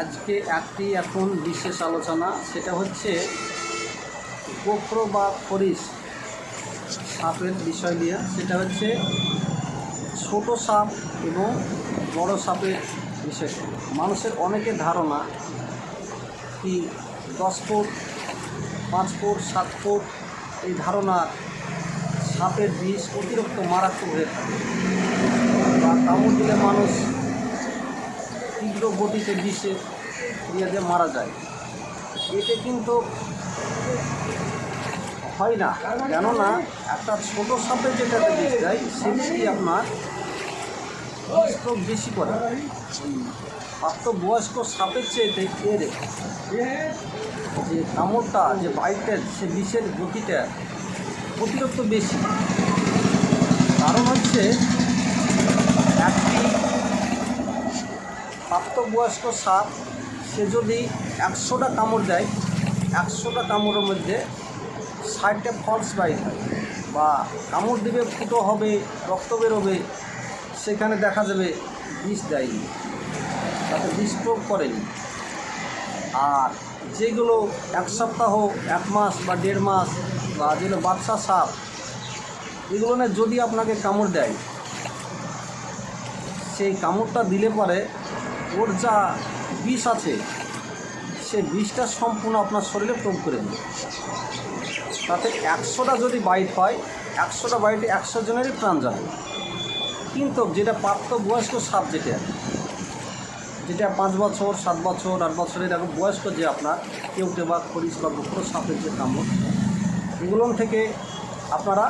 আজকে একটি এখন বিশেষ আলোচনা, সেটা হচ্ছে গোপ্র বা খরিস সাপের বিষয় নিয়ে। সেটা হচ্ছে ছোট সাপ এবং বড় সাপের বিষয়। মানুষের অনেকের ধারণা কি দশ ফুট, পাঁচ ফুট, সাত ফুট, এই ধারণার সাপের বিষ অতিরিক্ত মারাত্মক হয়ে থাকে। বা কামড় দিলে মানুষ তীব্র গতিতে বিষে ক্রিয়াতে মারা যায়। এতে কিন্তু হয় না। কেননা একটা ছোট সাপে যেটাতে বিষ দেয় সেটি আপনার স্ট্রোক বেশি করে। প্রাপ্তবয়স্ক সাপের চেয়েতে এর যে কামড়টা, যে বাইটের সে বিষের গতিটা অতিরিক্ত বেশি। কারণ হচ্ছে, একটি প্রাপ্তবয়স্ক সাপ, সে যদি একশোটা কামড় দেয়, একশোটা কামড়ের মধ্যে ষাটটা ফলস বাইট হয়। বা কামড় দিবে ফুটো হবে, রক্ত বেরোবে, সেখানে দেখা যাবে বিষ দেয়নি। তাতে বিষ প্রয়োগ করেনি। আর যেগুলো এক সপ্তাহ, এক মাস বা দেড় মাস বা যেগুলো বাচ্চা সাপ, এগুলো না যদি আপনাকে কামড় দেয়, সেই কামড়টা দিলে পরে ওর যা বিষ আছে, সে বিষটা সম্পূর্ণ আপনার শরীরে প্রয়োগ করে দেবে তাতে একশোটা যদি বাইট হয়, একশোটা বাইটে একশো জনেরই প্রাণ যাবে। কিন্তু যেটা প্রাপ্তবয়স্ক সাপ যেটা যেটা পাঁচ বছর, সাত বছর, আট বছরের এরকম বয়স্ক যে আপনার, কেউ কেউটে বা খরিস বা গোপর সাপের যে কামড় থেকে আপনারা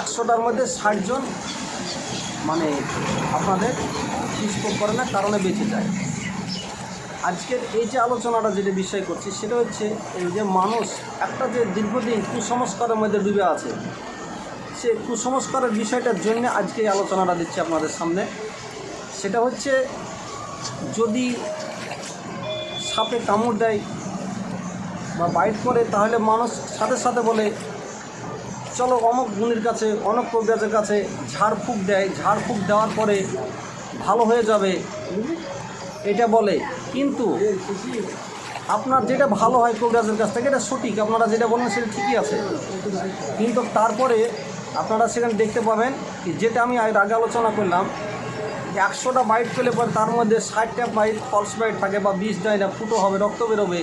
একশোটার মধ্যে ষাটজন মানে আপনাদের স্কোপ করে না কারণে বেঁচে যায়। আজকের এই যে আলোচনাটা যেটা বিষয় করছি, সেটা হচ্ছে এই যে মানুষ একটা যে দীর্ঘদিন কুসংস্কারের মধ্যে ডুবে আছে, সে কুসংস্কারের বিষয়টার জন্য আজকে এই আলোচনাটা দিচ্ছি আপনাদের সামনে। সেটা হচ্ছে যদি সাপে কামড় দেয় বা বাইট করে, তাহলে মানুষ সাথে সাথে বলে চলো অমুক গুণির কাছে, অনেক কবিরাজের কাছে ঝাড়ফুঁক দেয়। ঝাড়ফুঁক দেওয়ার পরে ভালো হয়ে যাবে, এটা বলে। কিন্তু আপনার যেটা ভালো হয় কবিরাজের কাছ থেকে, এটা সঠিক। আপনারা যেটা বলেন সেটা ঠিকই আছে। কিন্তু তারপরে আপনারা সেখানে দেখতে পাবেন যেটা আমি আগে আলোচনা করলাম, একশোটা বাইট পেলে পরে তার মধ্যে ষাটটা বাইট ফলস বাইট থাকে বা বিষ দেয় না, ফুটো হবে, রক্ত বেরোবে।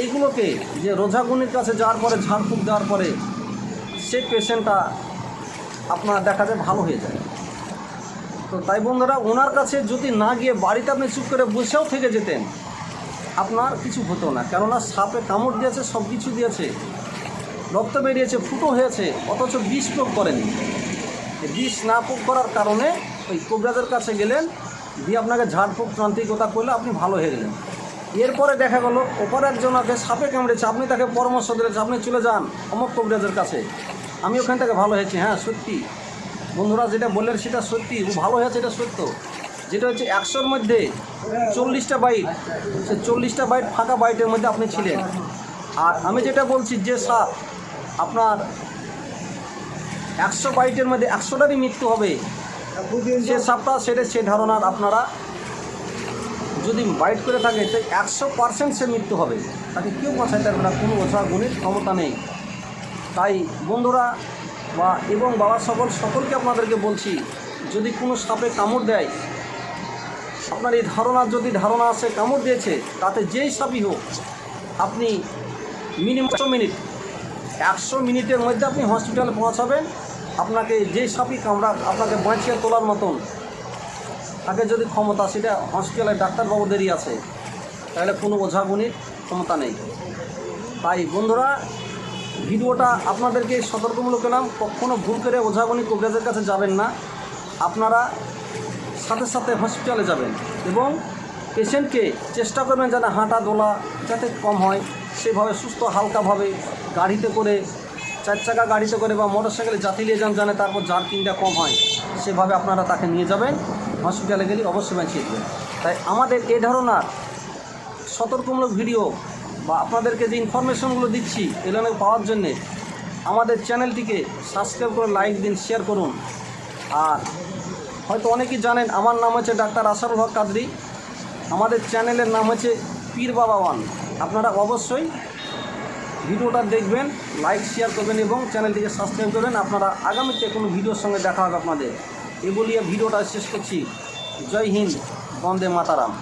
এইগুলোকে যে রোজাগুনির কাছে যাওয়ার পরে ঝাড়ফুঁক দেওয়ার পরে সেই পেশেন্টটা আপনার দেখা যায় ভালো হয়ে যায়। তো তাই বন্ধুরা, ওনার কাছে যদি না গিয়ে বাড়িতে আপনি চুপ করে বসেও থেকে যেতেন, আপনার কিছু হতো না। কেননা সাপে কামড় দিয়েছে, সব কিছু দিয়েছে। রক্ত বেরিয়েছে, ফুটো হয়েছে, অথচ বিষ প্রয়োগ করেনি বিষ না প্রয়োগ করার কারণে ওই কবিরাজের কাছে গেলেন, দিয়ে আপনাকে ঝাড়ফুঁক তান্ত্রিকতা করলে আপনি ভালো হয়ে গেলেন। এরপরে দেখা গেল, ওপর একজনকে সাপে কামড়েছে, আপনি তাকে পরামর্শ দিলেন আপনি চলে যান অমক কবিরাজের কাছে। আমি ওখান থেকে ভালো হয়েছি হ্যাঁ সত্যি। বন্ধুরা, যেটা বললেন সেটা সত্যি ও ভালো হয়েছে, এটা সত্য। যেটা হচ্ছে, একশোর মধ্যে চল্লিশটা বাইট সে চল্লিশটা বাইট ফাঁকা বাইটের মধ্যে আপনি ছিলেন। আর আমি যেটা বলছি যে সাপ আপনার একশো বাইটের মধ্যে একশোটারই মৃত্যু হবে। সে সাপটা সেটা সে ধারণার আপনারা যদি বাইট করে থাকে, তো একশো পার্সেন্ট সে মৃত্যু হবে। তাকে কেউ বাঁচাইতে পারবে না, কোনো ওঝা গুণের ক্ষমতা নেই। তাই বন্ধুরা বা এবং বাবা সকল সকলকে আপনাদেরকে বলছি, যদি কোনো সাপে কামড় দেয়, আপনার এই ধারণার যদি ধারণা আছে কামড় দিয়েছে, তাতে যেই সাপই হোক, আপনি মিনিমাম একশো মিনিট, একশো মিনিটের মধ্যে আপনি হসপিটালে পৌঁছাবেন। আপনাকে যেই সাপই কামড়া আপনাকে বাঁচিয়ে তোলার মতন, তাকে যদি ক্ষমতা, সেটা হসপিটালে ডাক্তারবাবুদেরই আছে, তাহলে কোনো ওঝাগুনির ক্ষমতা নেই। তাই বন্ধুরা ভিডিওটা আপনাদেরকে সতর্কমূলক এলাম কখনও ভুল করে ওঝাগুনি কবিরাজের কাছে যাবেন না। আপনারা সাথে সাথে হসপিটালে যাবেন এবং পেশেন্টকে চেষ্টা করবেন যেন হাঁটা দোলা যাতে কম হয়, সেভাবে সুস্থ হালকাভাবে গাড়িতে করে, চার চাকা গাড়িতে করে বা মোটর সাইকেলে যাতে নিয়ে যান জানে তারপর জার্কিংটা কম হয়, সেভাবে আপনারা তাকে নিয়ে যাবেন, হসপিটালে গেলে অবশ্যই বাঁচিয়ে দেবেন। তাই আমাদের এ ধরনের সতর্কমূলক ভিডিও বা আপনাদেরকে যে ইনফরমেশনগুলো দিচ্ছি, এগুলো পাওয়ার জন্যে আমাদের চ্যানেলটিকে সাবস্ক্রাইব করে লাইক দিন শেয়ার করুন। আর হয়তো অনেকেই জানেন, আমার নাম হচ্ছে ডাক্তার আসারুল হক কাদরি। আমাদের চ্যানেলের নাম হচ্ছে পীর বাবা ওয়ান। আপনারা অবশ্যই ভিডিওটা দেখবেন লাইক শেয়ার করবেন এবং চ্যানেলটিকে সাবস্ক্রাইব করবেন। আপনারা আগামীতে কোনো ভিডিওর সঙ্গে দেখা হবে আপনাদের। এ ভিডিওটা শেষ করছি। জয় হিন্দ, বন্দে মাতারাম।